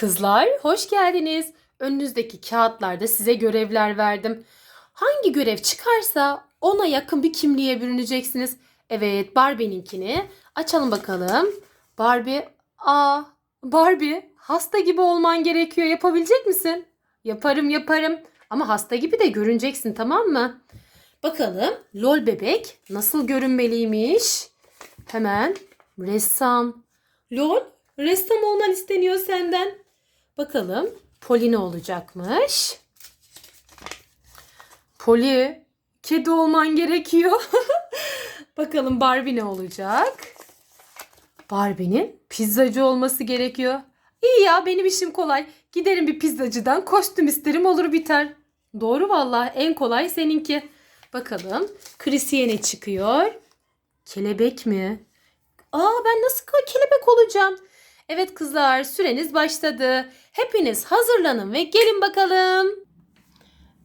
Kızlar hoş geldiniz. Önünüzdeki kağıtlarda size görevler verdim. Hangi görev çıkarsa ona yakın bir kimliğe bürüneceksiniz. Evet Barbie'ninkini açalım bakalım. Barbie, aa Barbie hasta gibi olman gerekiyor. Yapabilecek misin? Yaparım yaparım. Ama hasta gibi de görüneceksin tamam mı? Bakalım lol bebek nasıl görünmeliymiş? Hemen ressam. Lol ressam olman isteniyor senden. Bakalım Poli ne olacakmış? Poli kedi olman gerekiyor. Bakalım Barbie ne olacak? Barbie'nin pizzacı olması gerekiyor. İyi ya benim işim kolay. Giderim bir pizzacıdan kostüm isterim olur biter. Doğru vallahi en kolay seninki. Bakalım Chris'ye ne çıkıyor? Kelebek mi? Aa ben nasıl ke- kelebek olacağım? Evet kızlar süreniz başladı. Hepiniz hazırlanın ve gelin bakalım.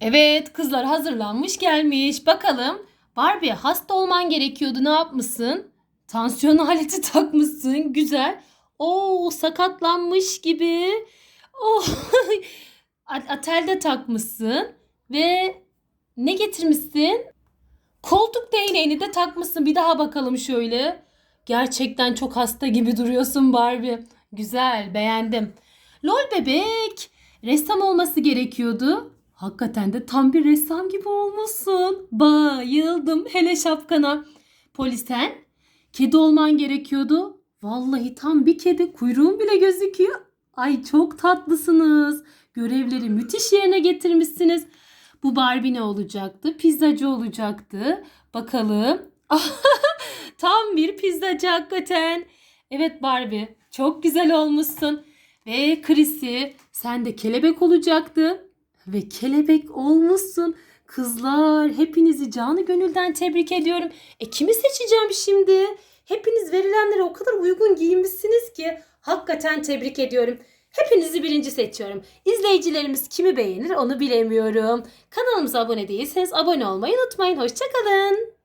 Evet kızlar hazırlanmış gelmiş. Bakalım Barbie hasta olman gerekiyordu ne yapmışsın? Tansiyon aleti takmışsın güzel. Oo sakatlanmış gibi. Oh At- atelde takmışsın ve ne getirmişsin? Koltuk değneğini de takmışsın. Bir daha bakalım şöyle. Gerçekten çok hasta gibi duruyorsun Barbie. Güzel, beğendim. Lol bebek, ressam olması gerekiyordu. Hakikaten de tam bir ressam gibi olmuşsun. Bayıldım hele şapkana. Polisen, kedi olman gerekiyordu. Vallahi tam bir kedi, kuyruğun bile gözüküyor. Ay çok tatlısınız. Görevleri müthiş yerine getirmişsiniz. Bu Barbie ne olacaktı? Pizzacı olacaktı. Bakalım. Tam bir pizzacı hakikaten. Evet Barbie çok güzel olmuşsun. Ve Chrissy sen de kelebek olacaktın. Ve kelebek olmuşsun. Kızlar hepinizi canı gönülden tebrik ediyorum. E kimi seçeceğim şimdi? Hepiniz verilenlere o kadar uygun giyinmişsiniz ki hakikaten tebrik ediyorum. Hepinizi birinci seçiyorum. İzleyicilerimiz kimi beğenir onu bilemiyorum. Kanalımıza abone değilseniz abone olmayı unutmayın. Hoşçakalın.